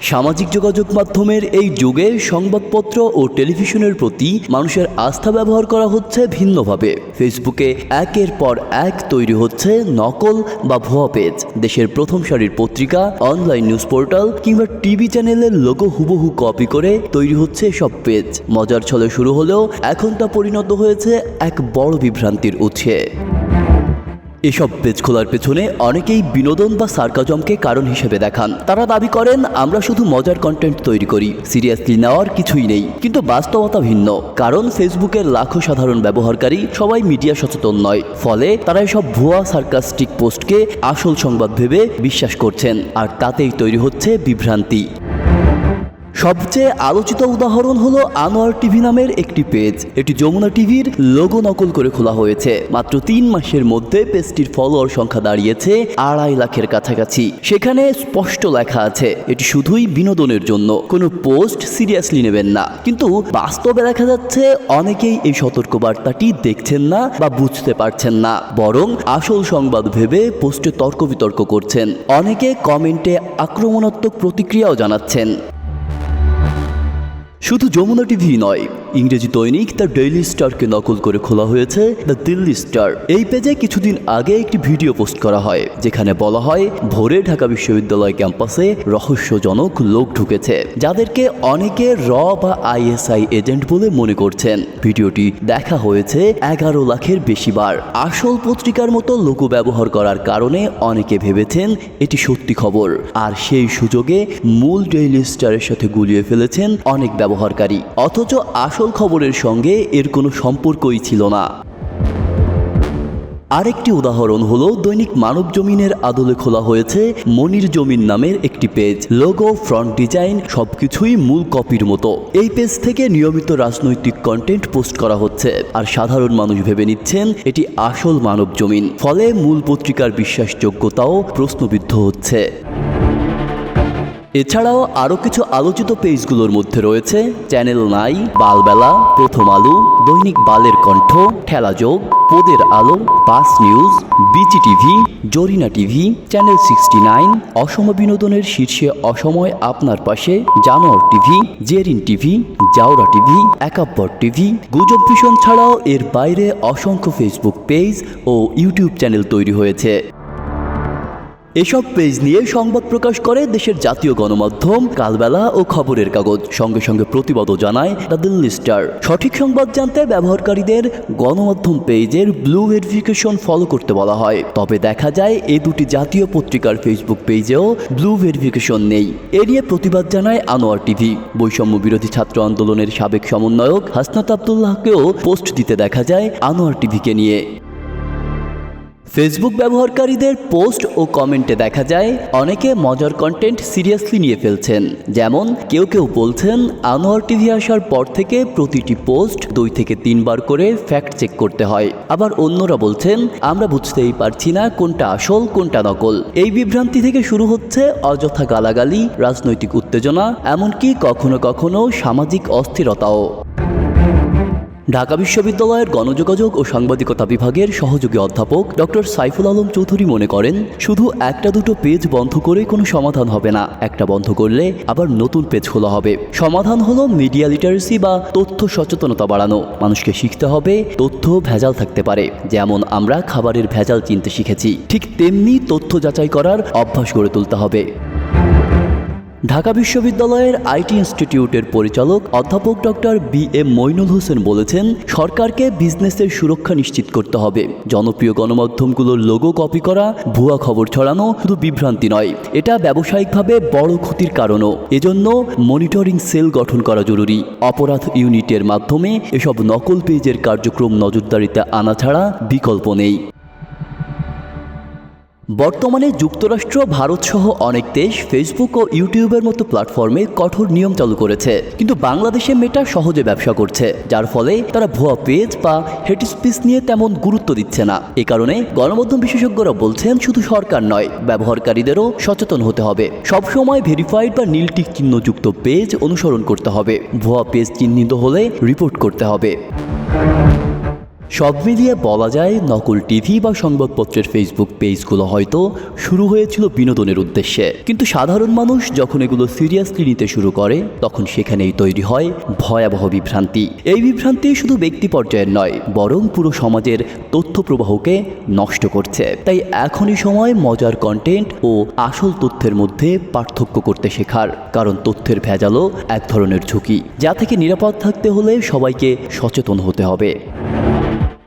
সামাজিক যোগাযোগ মাধ্যমের এই যুগে সংবাদপত্র ও টেলিভিশনের প্রতি মানুষের আস্থা ব্যবহার করা হচ্ছে ভিন্নভাবে। ফেসবুকে একের পর এক তৈরি হচ্ছে নকল বা ভুয়া পেজ। দেশের প্রথম সারির পত্রিকা, অনলাইন নিউজ পোর্টাল কিংবা টিভি চ্যানেলের লোগো হুবহু কপি করে তৈরি হচ্ছে সব পেজ। মজার ছলে শুরু হলেও এখন তা পরিণত হয়েছে এক বড় বিভ্রান্তির উৎসে। এসব পেজ খোলার পেছনে অনেকেই বিনোদন বা সার্কাজমকে কারণ হিসেবে দেখান। তারা দাবি করেন, আমরা শুধু মজার কন্টেন্ট তৈরি করি সিরিয়াসলি নেওয়ার কিছুই নেই। কিন্তু বাস্তবতা ভিন্ন। কারণ ফেসবুকের লাখো সাধারণ ব্যবহারকারী সবাই মিডিয়া সচেতন নয়। ফলে তারা এসব ভুয়া সার্কাস্টিক পোস্টকে আসল সংবাদ ভেবে বিশ্বাস করছেন। আর তাতেই তৈরি হচ্ছে বিভ্রান্তি। সবচেয়ে আলোচিত উদাহরণ হলো আনোয়ার টিভি নামের একটি পেজ। এটি যমুনা টিভির লোগো নকল করে খোলা হয়েছে। মাত্র তিন মাসের মধ্যে পেজটির ফলোয়ার সংখ্যা দাঁড়িয়েছে আড়াই লাখের কাছাকাছি। সেখানে স্পষ্ট লেখা আছে, এটি শুধুই বিনোদনের জন্য। কোনো পোস্ট সিরিয়াসলি নেবেন না। কিন্তু বাস্তবে দেখা যাচ্ছে অনেকেই এই সতর্কবার্তাটি দেখছেন না বা বুঝতে পারছেন না। বরং আসল সংবাদ ভেবে পোস্টে তর্ক বিতর্ক করছেন। অনেকে কমেন্টে আক্রমণাত্মক প্রতিক্রিয়াও জানাচ্ছেন। শুধু যমুনা টিভি নয় ইংরেজি দৈনিক দ্য ডেইলি স্টারকে নকল করে খোলা হয়েছে দ্য দিল্লি স্টার। এই পেজে কিছুদিন আগে একটি ভিডিও পোস্ট করা হয়, যেখানে বলা হয়, ভোরে ঢাকা বিশ্ববিদ্যালয় ক্যাম্পাসে রহস্যজনক লোক ঢুকেছে, যাদেরকে অনেকে র বা আইএসআই এজেন্ট বলে মনে করছেন। ভিডিওটি দেখা হয়েছে এগারো লাখের বেশি বার। আসল পত্রিকার মতো লোগো ব্যবহার করার কারণে অনেকে ভেবেছেন এটি সত্যি খবর, আর সেই সুযোগে মূল ডেইলি স্টারের সাথে গুলিয়ে ফেলেছেন অনেক ব্যবহারকারী। অথচ আসল খবরের সঙ্গে এর কোনো সম্পর্কই ছিল না। আরেকটি উদাহরণ হলো, দৈনিক মানব জমিনের আদলে খোলা হয়েছে মনির জমিন নামের একটি পেজ। লোগো, ফ্রন্ট ডিজাইন, সবকিছুই মূল কপির মতো। এই পেজ থেকে নিয়মিত রাজনৈতিক কন্টেন্ট পোস্ট করা হচ্ছে। আর সাধারণ মানুষ ভেবে নিচ্ছেন, এটি আসল মানব জমিন। ফলে মূল পত্রিকার বিশ্বাসযোগ্যতাও প্রশ্নবিদ্ধ হচ্ছে। এছাড়াও আরও কিছু আলোচিত পেজগুলোর মধ্যে রয়েছে চ্যানেল নাই, বালবেলা, প্রথম আলো, দৈনিক বালের কণ্ঠ খেলাযোগ পোদের আলো, পাস নিউজ বিচি TV, Zarina TV, channel sixty nine, অসম বিনোদনের শীর্ষে অসময় আপনার পাশে, জানোয়ার টিভি, জেরিন টিভি, জাওরা টিভি, একাব্বর টিভি, গুজব ভীষণ ছাড়াও এর বাইরে অসংখ্য ফেসবুক পেজ ও ইউটিউব চ্যানেল তৈরি হয়েছে। এসব পেজ নিয়ে সংবাদ প্রকাশ করে দেশের জাতীয় গণমাধ্যম, কালবেলা ও খবরের কাগজ। সঙ্গে সঙ্গে প্রতিবাদও জানায় দ্য দিল্লি স্টার। সঠিক সংবাদ জানতে ব্যবহারকারীদের গণমাধ্যম পেজের ব্লু ভেরিফিকেশন ফলো করতে বলা হয়। তবে দেখা যায়, এ দুটি জাতীয় পত্রিকার ফেসবুক পেজেও ব্লু ভেরিফিকেশন নেই। এ নিয়ে প্রতিবাদ জানায় আনোয়ার টিভি। বৈষম্য বিরোধী ছাত্র আন্দোলনের সাবেক সমন্বয়ক হাসনাত আবদুল্লাহকেও পোস্ট দিতে দেখা যায় আনোয়ার টিভিকে নিয়ে। ফেসবুক ব্যবহারকারীদের পোস্ট ও কমেন্টে দেখা যায়, অনেকে মজার কন্টেন্ট সিরিয়াসলি নিয়ে ফেলছেন। যেমন, কেউ কেউ বলছেন, আনোয়ার টিভি আসার পর থেকে প্রতিটি পোস্ট দুই থেকে তিনবার করে ফ্যাক্ট চেক করতে হয়। আবার অন্যরা বলছেন, আমরা বুঝতেই পারছি না কোনটা আসল, কোনটা নকল। এই বিভ্রান্তি থেকে শুরু হচ্ছে অযথা গালাগালি, রাজনৈতিক উত্তেজনা, এমনকি কখনো কখনো সামাজিক অস্থিরতাও। ঢাকা বিশ্ববিদ্যালয়ের গণযোগাযোগ ও সাংবাদিকতা বিভাগের সহযোগী অধ্যাপক ডক্টর সাইফুল আলম চৌধুরী মনে করেন, শুধু একটা দুটো পেজ বন্ধ করে কোনো সমাধান হবে না। একটা বন্ধ করলে আবার নতুন পেজ খোলা হবে। সমাধান হলো মিডিয়া লিটারেসি বা তথ্য সচেতনতা বাড়ানো। মানুষকে শিখতে হবে তথ্য ভেজাল থাকতে পারে। যেমন আমরা খাবারের ভেজাল চিনতে শিখেছি। ঠিক তেমনি তথ্য যাচাই করার অভ্যাস গড়ে তুলতে হবে। ঢাকা বিশ্ববিদ্যালয়ের আইটি ইনস্টিটিউটের পরিচালক অধ্যাপক doctor B M Moinul Hossain বলেছেন, সরকারকে বিজনেসের সুরক্ষা নিশ্চিত করতে হবে। জনপ্রিয় গণমাধ্যমগুলোর লোগো কপি করা, ভুয়া খবর ছড়ানো শুধু বিভ্রান্তি নয়, এটা ব্যবসায়িকভাবে বড় ক্ষতির কারণও। এজন্য মনিটরিং সেল গঠন করা জরুরি। অপরাধ ইউনিটের মাধ্যমে এসব নকল পেজের কার্যক্রম নজরদারিতে আনা ছাড়া বিকল্প নেই। বর্তমানে যুক্তরাষ্ট্র, ভারত সহ অনেক দেশ ফেসবুক ও ইউটিউবের মতো প্ল্যাটফর্মে কঠোর নিয়ম চালু করেছে। কিন্তু বাংলাদেশে মেটা সহজে ব্যবসা করছে, যার ফলে তারা ভুয়া পেজ বা হেড স্পিচ নিয়ে তেমন গুরুত্ব দিচ্ছে না। এ কারণে গণমাধ্যম বিশেষজ্ঞরা বলছেন, শুধু সরকার নয়, ব্যবহারকারীদেরও সচেতন হতে হবে। সবসময় ভেরিফাইড বা নীলটিক চিহ্নযুক্ত পেজ অনুসরণ করতে হবে। ভুয়া পেজ চিহ্নিত হলে রিপোর্ট করতে হবে। সব মিলিয়ে বলা যায় নকল টিভি বা সংবাদপত্রের ফেসবুক পেজগুলো হয়তো শুরু হয়েছিল বিনোদনের উদ্দেশ্যে। কিন্তু সাধারণ মানুষ যখন এগুলো সিরিয়াসলি নিতে শুরু করে, তখন সেখানেই তৈরি হয় ভয়াবহ বিভ্রান্তি। এই বিভ্রান্তি শুধু ব্যক্তি পর্যায়ের নয়, বরং পুরো সমাজের তথ্য প্রবাহকে নষ্ট করছে। তাই এখনই সময় মজার কন্টেন্ট ও আসল তথ্যের মধ্যে পার্থক্য করতে শেখার, কারণ তথ্যের ভেজালও এক ধরনের ঝুঁকি, যা থেকে নিরাপদ থাকতে হলে সবাইকে সচেতন হতে হবে।